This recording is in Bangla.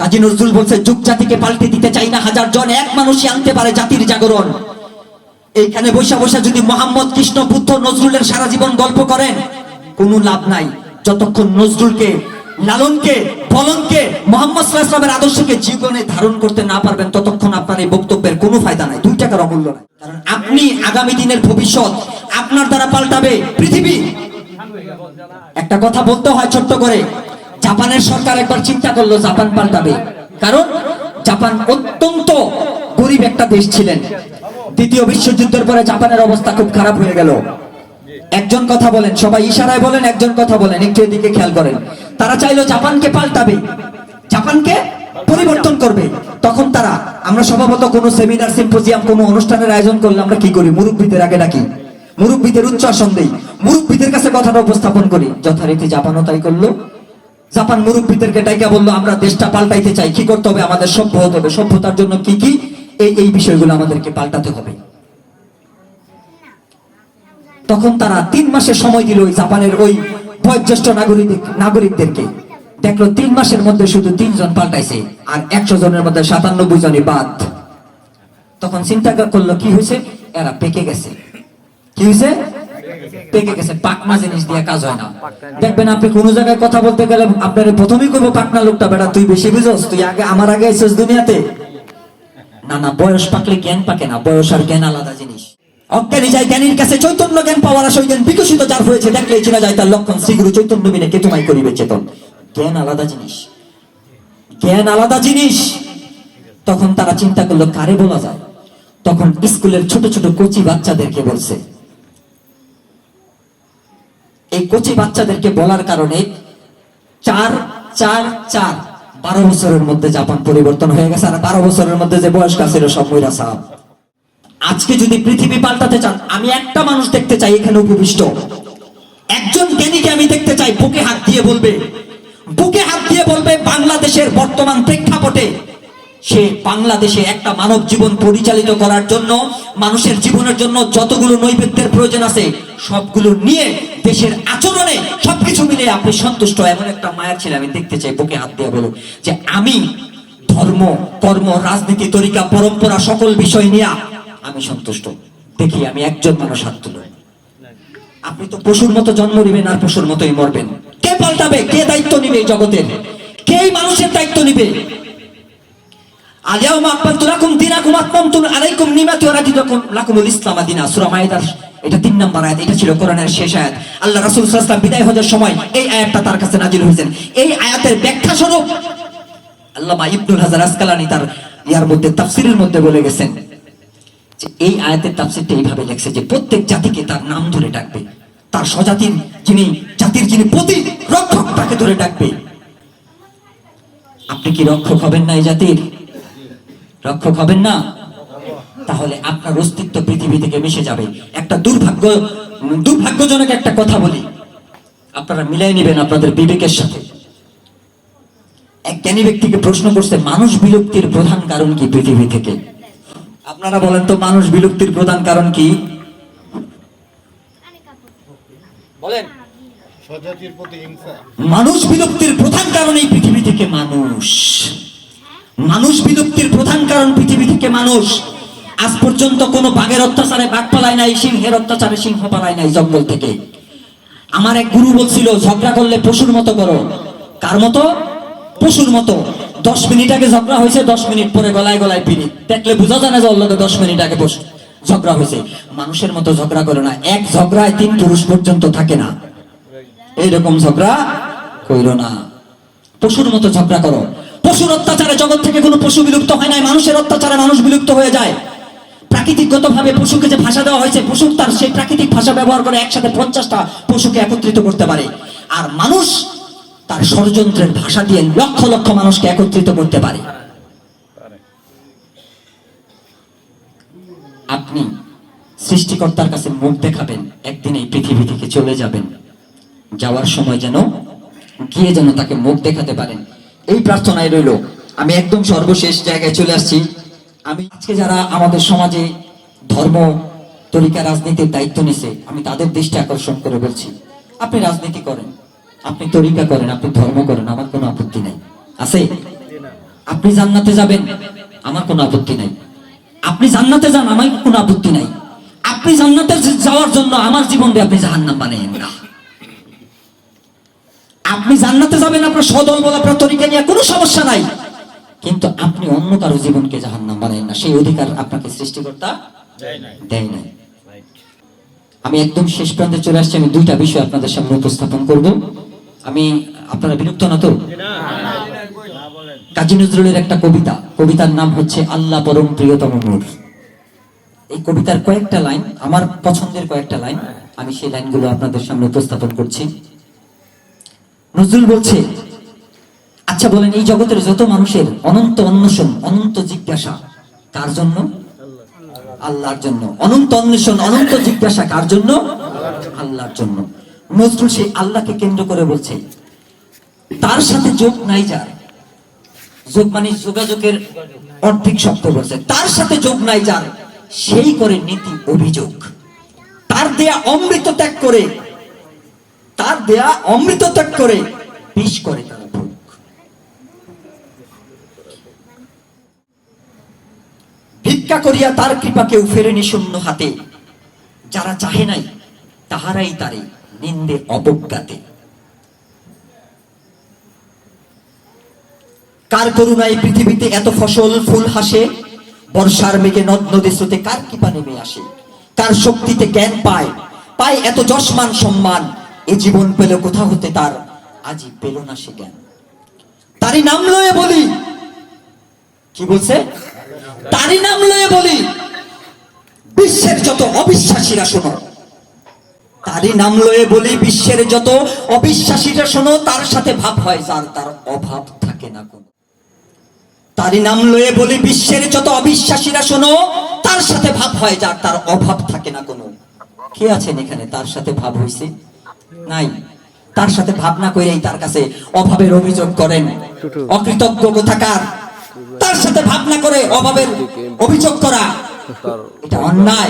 কাজী নজরুল বলছে, যুগ জাতিকে পাল্টে দিতে চাই না, হাজার জন এক মানুষই আনতে পারে জাতির জাগরণ। এইখানে বৈশা বৈশা যদি মোহাম্মদ কৃষ্ণ বুদ্ধ নজরুলের সারা জীবন গল্প করেন, কোনো লাভ নাই। যতক্ষণ নজরুলকে, লালনকে, ফলনকে, মোহাম্মদ সাল্লাহামের আদর্শকে জীবনে ধারণ করতে না পারবেন, ততক্ষণ আপনার এই বক্তব্যের কোনো ফায়দা নাই। দুই টাকার অমূল্য নাই। কারণ আপনি আগামী দিনের ভবিষ্যৎ আপনার দ্বারা পাল্টাবে পৃথিবী। একটা কথা বলতে হয় ছোট্ট করে জাপানের সরকার একবার চিন্তা করল জাপান পাল্টাবে। কারণ জাপান অত্যন্ত গরিব একটা দেশ ছিলেন। দ্বিতীয় বিশ্বযুদ্ধের পরে জাপানের অবস্থা খুব খারাপ হয়ে গেল। একজন কথা বলেন, সবাই ইশারায় বলেন, একজন কথা বলেন, একটু এদিকে খেয়াল করেন। তারা চাইলো জাপানকে পাল্টাবে, জাপানকে পরিবর্তন করবে। তখন তারা, আমরা স্বভাবত কোনো সেমিনার, সিম্পোজিয়াম, কোনো অনুষ্ঠানের আয়োজন করলে আমরা কি করি? মুরব্বীদের আগে ডাকি। মুরব্বীদের উচ্চ আসন দেই। মুরব্বীদের কাছে কথাটা উপস্থাপন করি। যথারীতি জাপানও তাই করল। জাপান মুরব্বীদেরকে ডাইকা বলল, আমরা দেশটা পাল্টাইতে চাই। কি করতে হবে? আমাদের সভ্য হতে হবে। সভ্যতার জন্য কি কি? এই এই বিষয়গুলো আমাদেরকে পাল্টাতে হবে। তখন তারা তিন মাসের সময় দিল ওই জাপানের ওই বয়োজ্যেষ্ঠ নাগরিক নাগরিকদেরকে। দেখল তিন মাসের মধ্যে শুধু তিনজন পাল্টাইছে আর একশো জনের মধ্যে সাতানব্বই জনই বাদ। তখন চিন্তা করল, কি হয়েছে? এরা পেকে গেছে। কি হয়েছে? পেকে গেছে পাকনা জিনিস দিয়ে কাজ হয় না। দেখবেন আপনি কোন জায়গায় কথা বলতে গেলে আপনার প্রথমেই করব পাকনা লোকটা বেটা তুই বেশি বুঝোস তুই আগে আমার আগে এসেছিস দুনিয়াতে। না না বয়স পাকলে জ্ঞান পাকে না বয়স আর জ্ঞান আলাদা জিনিস। অজ্ঞানী যায় জ্ঞানীর কাছে চৈতন্য জ্ঞান পাওয়ার আশয় জ্ঞান বিকশিত যার হয়েছে চেনা যায় তার লক্ষণ। চৈতন্য বিনে কে তোমায় করিবে চেতন? জ্ঞান আলাদা জিনিস। জ্ঞান আলাদা জিনিস। তখন তারা চিন্তা করল কারে বলা যায়? তখন স্কুলের ছোট ছোট কচি বাচ্চাদেরকে বলছে এই কচি বাচ্চাদেরকে বলার কারণে চার চার চার। বারো বছরের মধ্যে জাপান পরিবর্তন হয়ে গেছে, আর বারো বছরের মধ্যে যে বয়স্ক ছিল সব মহিলা সাহাব। আজকে যদি পৃথিবী পাল্টাতে চান, আমি একটা মানুষ দেখতে চাই এখানে উপবিষ্ট। একজন জ্ঞানীকে আমি দেখতে চাই, বুকে হাত দিয়ে বলবে। বুকে হাত দিয়ে বলবে, বাংলাদেশের বর্তমান প্রেক্ষাপটে সে বাংলাদেশে একটা মানব জীবন পরিচালিত করার জন্য, মানুষের জীবনের জন্য যতগুলো নৈবেদ্যের প্রয়োজন আছে, সবগুলো নিয়ে দেশের আচরণে সবকিছু মিলে আপনি সন্তুষ্ট। এমন একটা মায়ের ছেলে আমি দেখতে চাই, বুকে হাত দিয়ে বলুন যে আমি ধর্ম, কর্ম, রাজনীতি, তরিকা, পরম্পরা সকল বিষয় নিয়ে আমি সন্তুষ্ট। দেখি আমি একজন মানুষ হাত তুলো আপনি তো পশুর মতো জন্ম নিবেন আর পশুর মতোই মরবেন। কে পাল্টাবে? কে দায়িত্ব নিবে জগতের? কে মানুষের দায়িত্ব নিবে? তার প্রত্যেক জাতিকে তার নাম ধরে ডাকবে। তার স্বজাতির যিনি, জাতির যিনি প্রতি রক্ষক তাকে ধরে ডাকবে। আপনি কি রক্ষক হবেন না এই জাতির? রক্ষক হবেন না। তাহলে আপনার অস্তিত্ব পৃথিবী থেকে মিশে যাবে। একটা দুর্ভাগ্য দুর্ভাগ্যজনক একটা কথা বলি। আপনারা মিলাই নেবেন আপনাদের বিবেকের সাথে। এক জ্ঞানী ব্যক্তিকে প্রশ্ন করছে মানুষ বিলুপ্তির প্রধান কারণ কি পৃথিবী থেকে? আপনারা বলেন তো মানুষ বিলুপ্তির প্রধান কারণ কি? বলেন। মানুষ বিলুপ্তির প্রধান কারণ এই পৃথিবী থেকে মানুষ। মানুষ বিলুপ্তির প্রধান কারণ পৃথিবী থেকে মানুষ। আজ পর্যন্ত কোনো বাঘের অত্যাচারে বাঘ পালায় নাই, সিংহের অত্যাচারে সিংহ পালায় নাই জঙ্গল থেকে। আমার এক গুরু বলছিল, ঝগড়া করলে পশুর মতো করো। কার মতো? পশুর মতো। দশ মিনিট আগে ঝগড়া হয়েছে, দশ মিনিট পরে গলায় গলায় পিড়ি। দেখলে বোঝা যায় না যে দশ মিনিট আগে বস ঝগড়া হয়েছে। মানুষের মতো ঝগড়া করো না। এক ঝগড়ায় তিন পুরুষ পর্যন্ত থাকে না। এইরকম ঝগড়া কইরো না। পশুর মতো ঝগড়া করো। পশুর অত্যাচারে জগৎ থেকে কোনো পশু বিলুপ্ত হয় নাই, মানুষের অত্যাচারে মানুষ বিলুপ্ত হয়ে যায়। প্রাকৃতিকগত ভাবে পশুকে যে ভাষা দেওয়া হয়েছে, পশু তার সেই প্রাকৃতিক ভাষা ব্যবহার করে একসাথে পঞ্চাশটা পশুকে একত্রিত করতে পারে। আর মানুষ তার ষড়যন্ত্রের ভাষা দিয়ে লক্ষ লক্ষ মানুষকে একত্রিত করতে পারে। আপনি সৃষ্টিকর্তার কাছে মুখ দেখাবেন, একদিন এই পৃথিবী থেকে চলে যাবেন। যাওয়ার সময় যেন গিয়ে যেন তাকে মুখ দেখাতে পারেন। এই প্রার্থনায় রইল। আমি একদম সর্বশেষ জায়গায় চলে আসছি। আমি আজকে যারা আমাদের সমাজে ধর্ম তরিকা রাজনীতির দায়িত্ব নিছে, আমি তাদের দৃষ্টি আকর্ষণ করে বলছি, আপনি রাজনীতি করেন, আপনি তরিকা করেন, আপনি ধর্ম করেন, আমার কোনো আপত্তি নাই। আছে? আপনি জান্নাতে যাবেন, আমার কোনো আপত্তি নাই। আপনি জান্নাতে যান, আমার কোনো আপত্তি নাই। আপনি জান্নাতে যাওয়ার জন্য আমার জীবন দিয়ে আপনি জাহান্নাম বানাইয়েন না। আপনি জান্নাতে যাবেন আপনার সদল বল আপনার তরিকা নিয়ে কোনো সমস্যা নাই। কিন্তু আপনি অন্য কারও জীবনকে জাহান্নাম বানাইন না। সেই অধিকার আপনাকে সৃষ্টিকর্তা দেয় নাই। আমি একদম শেষ প্রান্তে চলে আসছি আমি দুইটা বিষয় আপনাদের সামনে উপস্থাপন করব। আমি আপনারা বিরক্ত না তো? কাজী নজরুলের একটা কবিতা কবিতার নাম হচ্ছে আল্লাহ পরম প্রিয়তম নূর। এই কবিতার কয়েকটা লাইন আমার পছন্দের কয়েকটা লাইন আমি সেই লাইনগুলো আপনাদের সামনে উপস্থাপন করছি। নজরুল বলছে আচ্ছা বলেন, এই জগতের যত মানুষের অনন্ত অন্বেষণ, অনন্ত জিজ্ঞাসা, কার জন্য? আল্লাহর জন্য। অনন্ত অন্বেষণ, অনন্ত জিজ্ঞাসা কার জন্য? আল্লাহর জন্য। নজরুল সেই আল্লাহকে কেন্দ্র করে বলছে, তার সাথে যোগ নাই যার। যোগ মানে যোগাযোগের অর্ধেক শব্দ বলছে, তার সাথে যোগ নাই যার, সেই করে নীতি, অভিযোগ। তার দেয়া অমৃত ত্যাগ করে তার দেয়া অমৃত ত্যাগ করে বিষ করে তারা ভোগ। ভিক্ষা করিয়া তার শূন্য হাতে। যারা চাহে নাই, তাহারাই তারে নিন্দে অবজ্ঞাতে। কার করুণায় পৃথিবীতে এত ফসল, ফুল হাসে? বর্ষার মেঘে নদ নদী স্রোতে কার কৃপা নেমে আসে? কার শক্তিতে জ্ঞান পায়? পায় এত যশমান সম্মান। এ জীবন পেল কোথা হতে তার আজই পেল না সে জ্ঞান। তারই নাম লয়ে বলি। কি বলছে? তারই নাম লয়ে বলি। বিশ্বের যত অবিশ্বাসীরা শোনো। তারই নাম লয়ে বলি বিশ্বের যত অবিশ্বাসীরা শোনো, তার সাথে ভাব হয় যার, তার অভাব থাকে না কোনো। তারই নাম লয়ে বলি বিশ্বের যত অবিশ্বাসীরা শোনো, তার সাথে ভাব হয় যার, তার অভাব থাকে না কোনো। কে আছেন এখানে? তার সাথে ভাব হইছে? নাই। তার সাথে ভাবনা করেই তার কাছে অভাবের অভিযোগ করেন। অকৃতজ্ঞ থাকার তার সাথে ভাবনা করে অভাবের অভিযোগ করা। এটা অন্যায়।